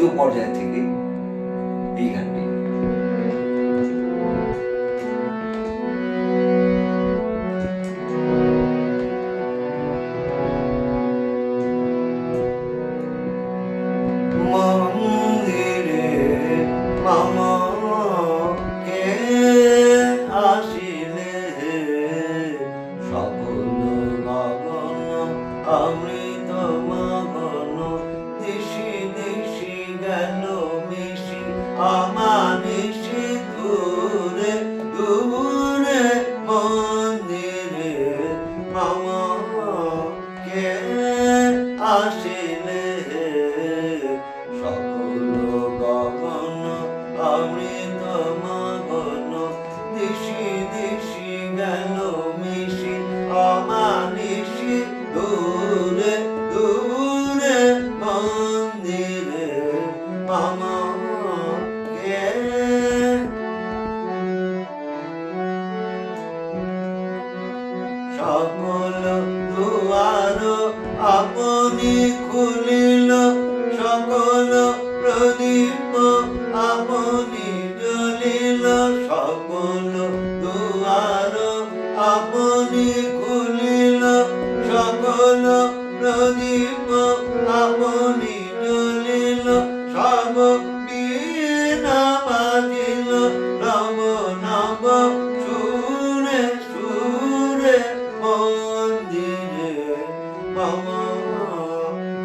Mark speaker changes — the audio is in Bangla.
Speaker 1: তৃতীয় পর্যায় থেকে এই গানটি। মন্দিরে আমানিশি দূরে দূরে মন্দিরে মামা কে আসিলে সকল গগন, অমৃত মগন, দিশি দিশি গেল মিশি, অমানিশি দূরে দূরে মন্দিরে, মামা সকল দুয়ার আপনি খুলিল সকল প্রদীপ আপনি জ্বলিল সকল দুয়ার আপনি